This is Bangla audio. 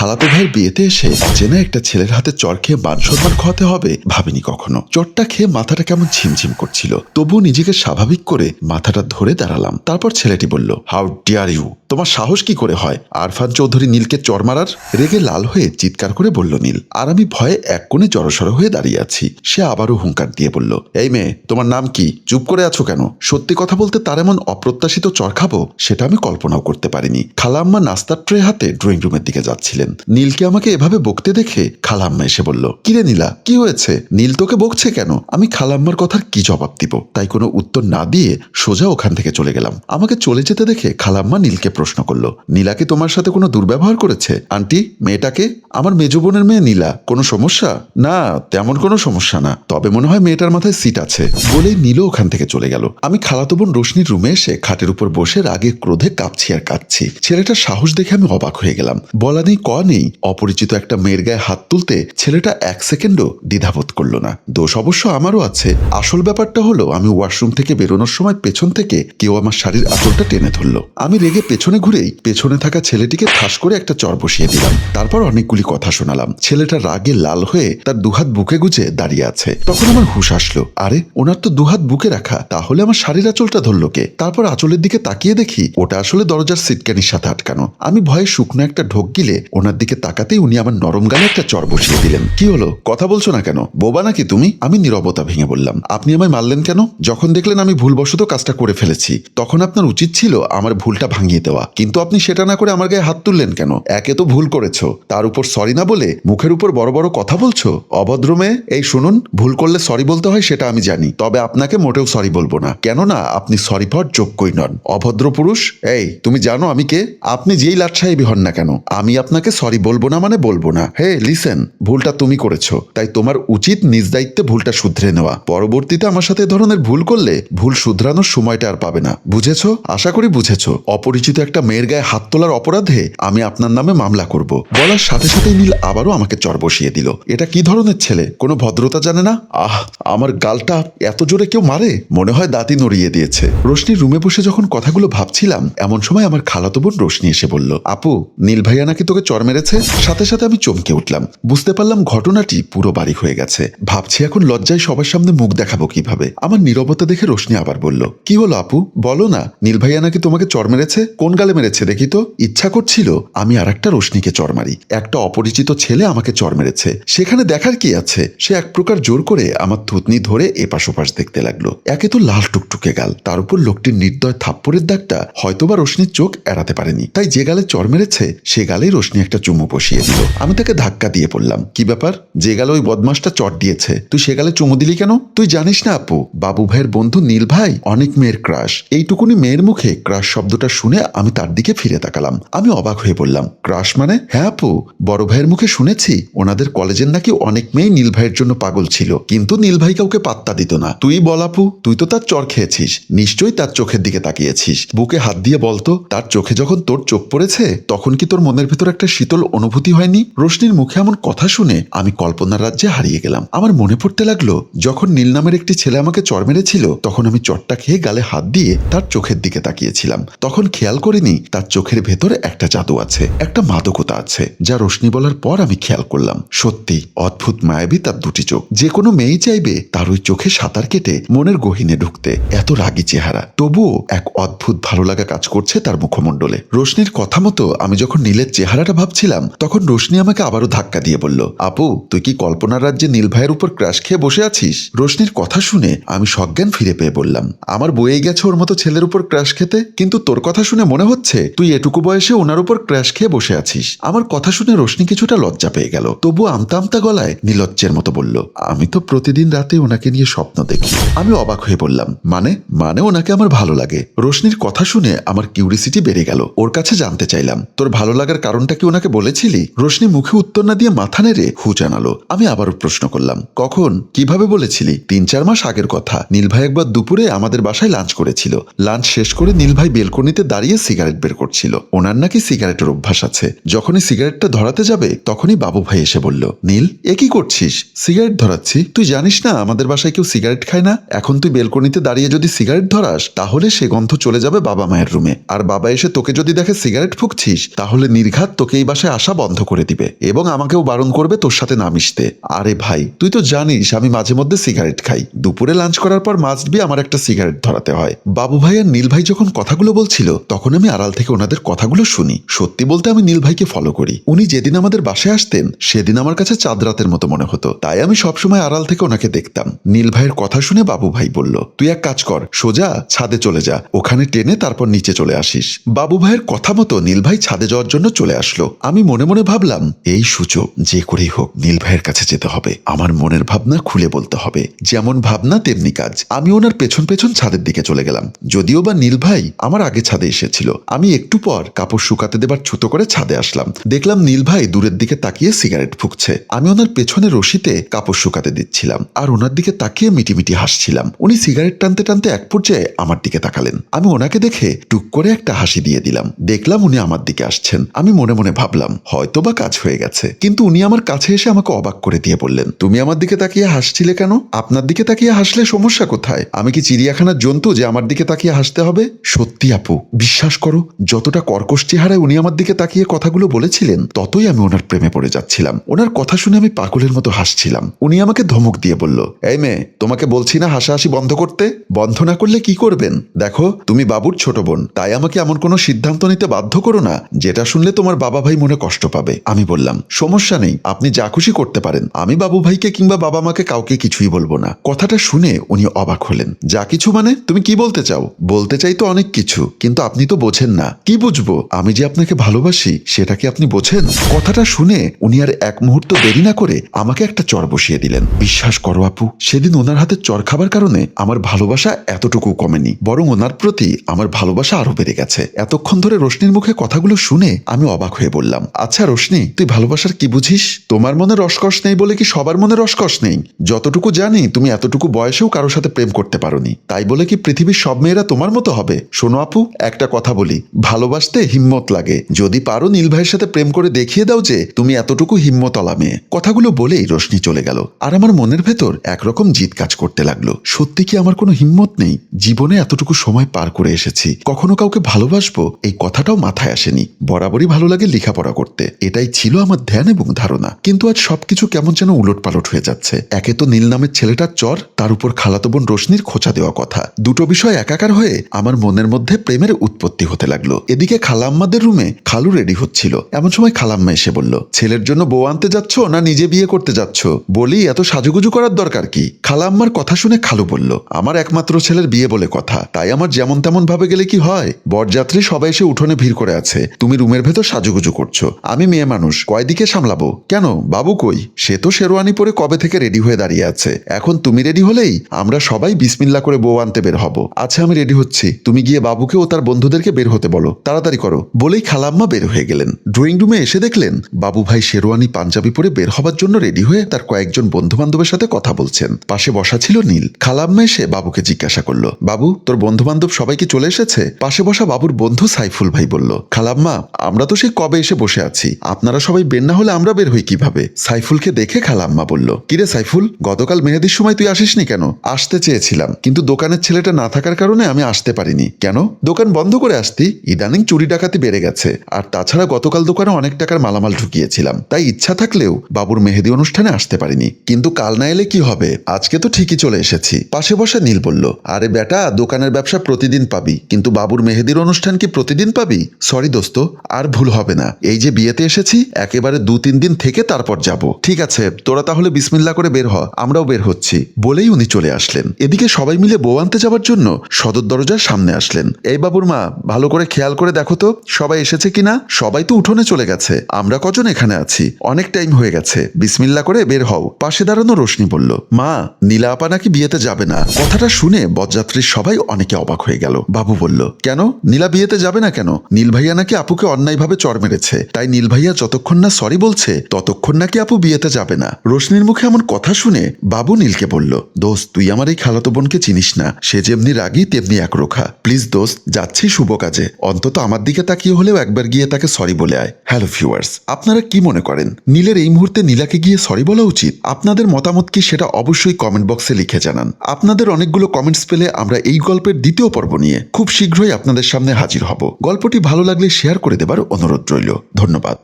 খালাতো ভাইয়ের বিয়েতে এসে না একটা ছেলের হাতে চর খেয়ে মান সম্মান হবে ভাবিনি কখনো। চটটা খেয়ে মাথাটা কেমন ঝিমঝিম করছিল। তবুও নিজেকে স্বাভাবিক করে মাথাটা ধরে দাঁড়ালাম। তারপর ছেলেটি বলল হাউ ডিয়ার ইউ তোমার সাহস কি করে হয়? আরফান চৌধুরী নীলকে চর মারার রেগে লাল হয়ে চিৎকার করে বলল, নীল, আর আমি ভয়ে এক কোণে জড়সড় হয়ে দাঁড়িয়ে আছি। সে আবারও হুঙ্কার দিয়ে বলল, এই মেয়ে, তোমার নাম কি? চুপ করে আছো কেন? সত্যি কথা বলতে তার এমন অপ্রত্যাশিত চর খাব, সেটা আমি কল্পনাও করতে পারিনি। খালাম্মা নাস্তার ট্রে হাতে ড্রয়িং রুমের দিকে যাচ্ছিলেন। নীলকে আমাকে এভাবে বকতে দেখে খালাম্মা এসে বলল, কিরে নীলা, কি হয়েছে? নীল তোকে বকছে কেন? আমি খালাম্মার কথার কি জবাব দিব? তাই কোনো উত্তর না দিয়ে সোজা ওখান থেকে চলে গেলাম। আমাকে চলে যেতে দেখে খালাম্মা নীলকে প্রশ্ন করল, নীলা কি তোমার সাথে কোনো দুর্ব্যবহার করেছে? আন্টি, মেয়েটাকে? আমার মেজ বোনের মেয়ে নীলা। কোনো সমস্যা? না, তেমন কোনো সমস্যা না। তবে মনে হয় মেয়েটার মাথায় সিট আছে। বলেই নীলও ওখান থেকে চলে গেল। আমি খালাতো বোন রোশনির রুমে এসে খাটের উপর বসে রাগে ক্রোধে কাঁপছি আর কাঁদছি। ছেলেটার সাহস দেখে আমি অবাক হয়ে গেলাম। বলা নেই, ক নেই। অপরিচিত একটা মেয়ের গায়ে হাত তুলতে ছেলেটা এক সেকেন্ডও দ্বিধাবোধ করল না। দোষ অবশ্য আমারও আছে। আসল ব্যাপারটা হলো, আমি ওয়াশরুম থেকে বেরোনোর সময় পেছন থেকে কেউ আমার শাড়ির আঁচলটা টেনে ধরলো। আমি রেগে পেছনে ঘুরেই পেছনে থাকা ছেলেটিকে ঠাস করে একটা চর বসিয়ে দিলাম। তারপর অনেকগুলি কথা শোনালাম। ছেলেটা রাগে লাল হয়ে তার দুহাত বুকে গুজে দাঁড়িয়ে আছে। তখন আমার হুশ আসলো। আরে, ওনার তো দুহাত বুকে রাখা। তাহলে আমার শাড়ির আঁচলটা ধরলো কে? তারপর আঁচলের দিকে তাকিয়ে দেখি ওটা আসলে দরজার সিটকানির সাথে আটকানো। আমি ভয়ে শুকনো একটা ঢোক গিলে ওনার দিকে তাকাতেই উনি আমার নরম গালে একটা চর বসিয়ে দিলেন। কি হলো? কথা বলছো না কেন? বোবা নাকি তুমি? আমি নীরবতা ভেঙে বললাম। আপনি আমায় মারলেন কেন? যখন দেখলেন আমি ভুলবশত কাজটা করে ফেলেছি, তখন আপনার উচিত ছিল আমার ভুলটা ভাঙিয়ে দেওয়া। কিন্তু আপনি সেটা না করে আমার গায়ে হাত তুললেন কেন? একে তো ভুল করেছ। তার উপর সরি না বলে মুখের উপর বড় বড় কথা বলছো? অভদ্রমে এই শুনুন, ভুল করলে সরি বলতে হয় সেটা আমি জানি। তবে আপনাকে মোটেও সরি বলব না। কেননা আপনি সরি পাওয়ার যোগ্যই নন। অভদ্র পুরুষ? এই, তুমি জানো আমি কে? আপনি যেই লাটসাহেবি হন না কেন, আমি আপনাকে সরি বলব না মানে বলব না। হে লিসেন ভুলটা তুমি করেছ। তাই তোমার উচিত নিজ দায়িত্বে ভুলটা শুধরে নেওয়া। পরবর্তীতে আমার সাথে ধরনের ভুল করলে ভুল শুধরানোর সময়টা আর পাবে না। বুঝেছ? আশা করি বুঝেছ। অপরিচিত একটা মেয়ের গায়ে হাত তোলার অপরাধে আমি আপনার নামে মামলা করব। বলার সাথে সাথে নীল আবারও আমাকে চর বসিয়ে দিল। এটা কি ধরনের ছেলে? কোনো ভদ্রতা জানে না? আহ, আমার গালটা এত জোরে কেউ মারে? মনে হয় দাঁতি নড়িয়ে দিয়েছে। রোশনির রুমে বসে যখন কথাগুলো ভাবছিলাম, এমন সময় আমার খালাতো বোন রোশনি এসে বলল, আপু, নীল ভাইয়া নাকি তোকে চর মেরেছে? সাথে সাথে আমি চমকে উঠলাম। বুঝতে পারলাম ঘটনাটি পুরো বাড়ি হয়ে গেছে। ভাবছি এখন লজ্জায় সবার সামনে মুখ দেখাবো কীভাবে। আমার নীরবতা দেখে রোশনি আবার বলল, কি হলো আপু? বলো না, নীল ভাইয়া নাকি তোমাকে চর মেরেছে? কোন গালে মেরেছে, দেখি তো। ইচ্ছা করছিল আমি আর একটা রোশনিকে চর মারি। একটা অপরিচিত ছেলে আমাকে চর মেরেছে। সেখানে দেখার কি আছে? সে এক প্রকার জোর করে আমার থুতনি ধরে এপাশ ওপাশ দেখতে লাগল। একে তো লাল টুকটুকে গাল। তার উপর লোকটির নির্দয় থাপ্পড়ের দাগটা হয়তোবা রোশনির চোখ এড়াতে পারেনি। তাই যে গালে চর মেরেছে, সে গালেই রোশনি একটা চুমু বসিয়ে দিল। আমি তাকে ধাক্কা দিয়ে পড়লাম কি ব্যাপার? যে গালে ওই বদমাসটা চট দিয়েছে, তুই সে গালে চুমু দিলি কেন? তুই জানিস না আপু, বাবু ভাইয়ের বন্ধু নীল ভাই অনেক মেয়ের ক্রাশ। এইটুকুনি মেয়ের মুখে ক্রাশ শব্দটা শুনে আমি তার দিকে ফিরে তাকালাম। আমি অবাক হয়ে বললাম, ক্রাশ মানে? হ্যাঁ আপু, বড় ভাইয়ের মুখে শুনেছি, ওনাদের কলেজের নাকি অনেক মেয়ে নীল ভাইয়ের জন্য পাগল ছিল। কিন্তু নীল ভাই কাউকে পাত্তা দিত না। তুই বল আপু, তুই তো তার চর খেয়েছিস, নিশ্চয়ই তার চোখের দিকে তাকিয়েছিস। বুকে হাত দিয়ে বলতো তার চোখে যখন তোর চোখ পড়েছে, তখন কি তোর মনের ভেতর একটা শীতল অনুভূতি হয়নি? রোশনির মুখে এমন কথা শুনে আমি কল্পনার রাজ্যে হারিয়ে গেলাম। আমার মনে পড়তে লাগল, যখন নীল নামের একটি ছেলে আমাকে চর মেরেছিল, তখন আমি চরটা খেয়ে গালে হাত দিয়ে তার চোখের দিকে তাকিয়েছিলাম। তখন খেয়াল করিনি, তার চোখের ভেতরে একটা জাদু আছে, একটা মাদকতা আছে, যা রোশনি বলার পর আমি খেয়াল করলাম। সত্যি, অদ্ভুত মায়াবী তার দুটি চোখ। যে কোনো মেয়েই চাইবে তার ওই চোখে সাঁতার কেটে মনের গহিনে ঢুকতে। এত রাগী চেহারা। তবুও এক অদ্ভুত ভালো লাগা কাজ করছে তার মুখমণ্ডলে। রোশনির কথা মতো আমি যখন নীলের চেহারাটা ভাবছিলাম, তখন রোশনি আমাকে আবারও ধাক্কা দিয়ে বলল, আপু, তুই কি কল্পনার রাজ্যে নীল ভাইয়ের উপর ক্রাশ খেয়ে বসে আছিস? রোশনির কথা শুনে আমি সজ্ঞান ফিরে পেয়ে বললাম, আমার বয়ে গেছে ওর মতো ছেলের উপর ক্রাশ খেতে, কিন্তু তোর কথা শুনে মনে হচ্ছে তুই এটুকু বয়সে ওনার উপর ক্র্যাশ খেয়ে বসে আছিস। আমার কথা শুনে রোশনি কিছুটা লজ্জা পেয়ে গেল। তবু আমতা আমতা গলায় নিলজ্জের মতো বলল, আমি তো প্রতিদিন রাতে ওনাকে নিয়ে স্বপ্ন দেখি। আমি অবাক হয়ে বললাম মানে মানে ওনাকে আমার ভালো লাগে? রোশনির কথা শুনে আমার কিউরিসিটি বেড়ে গেল। ওর কাছে জানতে চাইলাম, তোর ভালো লাগার কারণটা কি ওনাকে বলেছিলি? রোশনি মুখে উত্তর না দিয়ে মাথা নেড়ে হু জানালো। আমি আবারও প্রশ্ন করলাম, কখন? কীভাবে বলেছিলি? তিন চার মাস আগের কথা। নীল ভাই একবার দুপুরে আমাদের বাসায় লাঞ্চ করেছিল। লাঞ্চ শেষ করে নীল ভাই বেলকনিতে দাঁড়িয়ে সিগারেট বের করছিল। ওনার নাকি সিগারেটের অভ্যাস আছে। যখনই সিগারেটটা ধরাতে যাবে, তখনই বাবু ভাই এসে বলল, নীল, এ কি করছিস? সিগারেট ধরাচ্ছি। তুই জানিস না, আমাদের বাসায় কেউ সিগারেট খায় না? এখন তুই বেলকনিতে দাঁড়িয়ে যদি সিগারেট ধরাস, তাহলে সে গন্ধ চলে যাবে বাবা মায়ের রুমে। আর বাবা এসে তোকে যদি দেখে সিগারেট ফুঁকছিস, তাহলে নির্ঘাত তোকে এই বাসায় আসা বন্ধ করে দিবে এবং আমাকেও বারণ করবে তোর সাথে না মিশতে। আরে ভাই, তুই তো জানিস, আমি মাঝে মধ্যে সিগারেট খাই। দুপুরে লাঞ্চ করার পর মাস্ট বি আমার একটা সিগারেট ধরাতে হয়। বাবু ভাই আর নীল ভাই যখন কথাগুলো বলছিল তখন আমি আড়াল থেকে ওনাদের কথাগুলো শুনি। সত্যি বলতে আমি নীল ভাইকে ফলো করি। উনি যেদিন আমাদের বাসায় আসতেন, সেদিন আমার কাছে চাঁদ রাতের মতো মনে হতো। তাই আমি সবসময় আড়াল থেকে ওনাকে দেখতাম। নীল ভাইয়ের কথা শুনে বাবু ভাই বলল, তুই এক কাজ কর, সোজা ছাদে চলে যা। ওখানে টেনে তারপর নিচে চলে আসিস। বাবু ভাইয়ের কথা মতো নীল ভাই ছাদে যাওয়ার জন্য চলে আসলো। আমি মনে মনে ভাবলাম, এই সুযোগ যে করেই হোক, নীল ভাইয়ের কাছে যেতে হবে। আমার মনের ভাবনা খুলে বলতে হবে। যেমন ভাবনা, তেমনি কাজ। আমি ওনার পেছন পেছন ছাদের দিকে চলে গেলাম। যদিও বা নীল ভাই আমার আগে ছাদে এসেছিল। আমি একটু পর কাপড় শুকাতে দেবার ছুতো করে ছাদে আসলাম। দেখলাম নীল ভাই দূরের দিকে তাকিয়ে সিগারেট ফুঁকছে। আমি ওনার পেছনে রশিতে কাপড় শুকাতে দিচ্ছিলাম। আর ওনার দিকে তাকিয়ে মিটিমিটি হাসছিলাম। উনি সিগারেট টানতে টানতে এক পর্যায়ে আমার দিকে তাকালেন। আমি ওনাকে দেখে টুক করে একটা হাসি দিয়ে দিলাম। দেখলাম উনি আমার দিকে আসছেন। আমি মনে মনে ভাবলাম হয়তো বা কাজ হয়ে গেছে। কিন্তু উনি আমার কাছে এসে আমাকে অবাক করে দিয়ে বললেন, তুমি আমার দিকে তাকিয়ে হাসছিলে কেন? আপনার দিকে তাকিয়ে হাসলে সমস্যা কোথায়? আমি কি চিড়িয়াখানার জন্তু যে আমার দিকে তাকিয়ে হাসতে হবে? সত্যি আপু, বিশ্বাস করো, যতটা কর্কশ চেহারায় উনি আমার দিকে তাকিয়ে কথাগুলো বলেছিলেন, ততই আমি ওনার প্রেমে পড়ে যাচ্ছিলাম। ওনার কথা শুনে আমি পাগলের মতো হাসছিলাম। উনি আমাকে ধমক দিয়ে বলল, এই মেয়ে, তোমাকে বলছি না হাসাহাসি বন্ধ করতে? বন্ধ না করলে কি করবেন? দেখো, তুমি বাবুর ছোট বোন, তাই আমাকে এমন কোনো সিদ্ধান্ত নিতে বাধ্য করো না, যেটা শুনলে তোমার বাবা ভাই মনে কষ্ট পাবে। আমি বললাম, সমস্যা নেই, আপনি যা খুশি করতে পারেন। আমি বাবু ভাইকে কিংবা বাবা মাকে কাউকে কিছুই বলব না। কথাটা শুনে উনি অবাক হলেন। যা কিছু মানে? তুমি কি বলতে চাও? বলতে চাই তো অনেক কিছু, কিন্তু আপনি তো বোঝেন না। কি বুঝব? আমি যে আপনাকে ভালোবাসি, সেটা কি আপনি বোঝেন? কথাটা শুনে উনি আর এক মুহূর্ত দেরি না করে আমাকে একটা চর বসিয়ে দিলেন। বিশ্বাস করো আপু, সেদিন ওনার হাতে চর খাবার কারণে আমার ভালোবাসা এতটুকু কমেনি, বরং ওনার প্রতি আমার ভালোবাসা আরও বেড়ে গেছে। এতক্ষণ ধরে রোশনির মুখে কথাগুলো শুনে আমি অবাক হয়ে বললাম আচ্ছা রোশনি, তুই ভালোবাসার কি বুঝিস? তোমার মনে রসকস নেই বলে কি সবার মনে রসকস নেই? যতটুকু জানি, তুমি এতটুকু বয়সেও কারোর সাথে প্রেম করতে পারোনি। তাই বলে কি পৃথিবীর সব মেয়েরা তোমার মতো হবে? শোনো আপু, একটা কথা বলি, ভালোবাসতে হিম্মত লাগে। যদি পারো নীল সাথে প্রেম করে দেখিয়ে দাও যে তুমি এতটুকু হিম্মতলা মেয়ে। কথাগুলো বলেই রোশনি চলে গেল। আর আমার মনের ভেতর একরকম জিত কাজ করতে লাগল। সত্যি কি আমার কোনো হিম্মত নেই? জীবনে এতটুকু সময় পার করে এসেছি। কখনো কাউকে ভালোবাসবো? এই কথাটাও মাথায় আসেনি। বরাবরই ভালো লাগে লেখাপড়া করতে। এটাই ছিল আমার ধ্যান এবং ধারণা। কিন্তু আজ সবকিছু কেমন যেন উলট পালট হয়ে যাচ্ছে। একে তো নীল নামের ছেলেটার চর, তার উপর খালাতো বোন রোশনির খোঁচা দেওয়া কথা। দুটো বিষয় একাকার হয়ে আমার মনের মধ্যে প্রেমের উৎপত্তি হতে লাগল। এদিকে খালাম্মাদের রুমে খালু রেডি হচ্ছিল। এমন সময় খালাম্মা এসে বলল, ছেলের জন্য বউ আনতে যাচ্ছ না নিজে বিয়ে করতে যাচ্ছ? বলি, এত সাজুগুজু করার দরকার কি? খালাম্মার কথা শুনে খালু বলল, আমার একমাত্র ছেলের বিয়ে বলে কথা। তাই আমার যেমন তেমন ভাবে গেলে কি হয়? বরযাত্রী সবাই এসে উঠোনে ভিড় করে আছে। তুমি রুমের ভেতর সাজুগুজু করছ। আমি মেয়ে মানুষ, কয়দিকে সামলাবো? কেন? বাবু কই? সে তো শেরওয়ানি পরে কবে থেকে রেডি হয়ে দাঁড়িয়ে আছে? এখন তুমি রেডি হলেই আমরা সবাই বিসমিল্লা করে বউ আনতে বের হব। আচ্ছা আমি রেডি হচ্ছি। তুমি গিয়ে বাবুকে ও তার বন্ধুদেরকে বের হতে বলো। তাড়াতাড়ি করো। বলেই খালাম্মা বের হয়ে গেলেন। ড্রয়িং রুমে এসে দেখলেন বাবু ভাই শেরওয়ানি পাঞ্জাবি পরে বের হবার জন্য রেডি হয়ে তার কয়েকজন বন্ধু বান্ধবের সাথে কথা বলছেন। পাশে বসা ছিল নীল। খালাম্মা এসে বাবুকে জিজ্ঞাসা করল, বাবু, তোর বন্ধু বান্ধব সবাই কি চলে এসেছে? পাশে বসা বাবুর বন্ধু সাইফুল ভাই বলল, খালাম্মা, আমরা তো সেই কবে এসে বসে আছি। আপনারা সবাই বের না হলে আমরা বের হই কীভাবে? সাইফুলকে দেখে খালাম্মা বলল, কিরে সাইফুল, গতকাল মেহেদির সময় তুই আসিসনি কেন? আসতে চেয়েছিলাম, কিন্তু দোকানের ছেলেটা না থাকার কারণে আমি আসতে পারিনি। কেন? দোকান বন্ধ করে আসতি ইদানিং চুরি ডাকাতি বেড়ে গেছে। আর তাছাড়া গতকাল দোকানে অনেক টাকার মালামাল ঢুকিয়েছিলাম। তাই ইচ্ছা থাকলেও বাবুর মেহেদি অনুষ্ঠানে আসতে পারিনি। কিন্তু কাল না এলে কি হবে? আজকে তো ঠিকই চলে এসেছি। পাশে বসে নীল বলল, আরে বেটা, দোকানের ব্যবসা প্রতিদিন পাবি। কিন্তু বাবুর মেহেদির অনুষ্ঠান কি প্রতিদিন পাবি? সরি দোস্ত, আর ভুল হবে না। এই যে বিয়েতে এসেছি, একেবারে দু তিন দিন থেকে তারপর যাব। ঠিক আছে, তোরা তাহলে বিসমিল্লা করে বের হ, আমরাও বের হচ্ছি। বলেই উনি চলে আসলেন। এদিকে সবাই মিলে বউ আনতে যাওয়ার জন্য সদর দরজার সামনে আসলেন। এই বাবুর মা ভালো করে খেয়াল করে দেখো তো, সবাই এসেছে কিনা? সবাই তো উঠোনে চলে গেছে। আমরা কজন এখানে আছি? অনেক টাইম হয়ে গেছে। বিসমিল্লা করে বের হও। পাশে দাঁড়ানো রোশনি বলল, মা, নীলা আপা নাকি বিয়েতে যাবে না? কথাটা শুনে বরযাত্রীর সবাই অনেকে অবাক হয়ে গেল। বাবু বলল, কেন? নীলা বিয়েতে যাবে না কেন? নীল ভাইয়া নাকি আপুকে অন্যায়ভাবে চর মেরেছে। তাই নীল ভাইয়া যতক্ষণ না সরি বলছে, ততক্ষণ নাকি আপু বিয়েতে যাবে না। রোশনির মুখে এমন কথা শুনে বাবু নীলকে বলল, দোস্ত, তুই আমার এই খালাতো বোনকে চিনিস না। সে যেমনি রাগী, তেমনি একরোখা। প্লিজ দোস্ত, যাচ্ছি শুভ কাজে অন্তত আমার দিকে তাকিয়ে হলেও একবার গিয়ে তাকে সরি বলে আয়। হ্যালো ভিউয়ার্স আপনারা কি মনে করেন? নীলের এই মুহূর্তে নীলাকে গিয়ে সরি বলা উচিত? আপনাদের মতামত কি সেটা অবশ্যই কমেন্ট বক্সে লিখে জানান। আপনাদের অনেকগুলো কমেন্টস পেলে আমরা এই গল্পের দ্বিতীয় পর্ব নিয়ে খুব শীঘ্রই আপনাদের সামনে হাজির হব। গল্পটি ভালো লাগলে শেয়ার করে দেবার অনুরোধ রইল। ধন্যবাদ।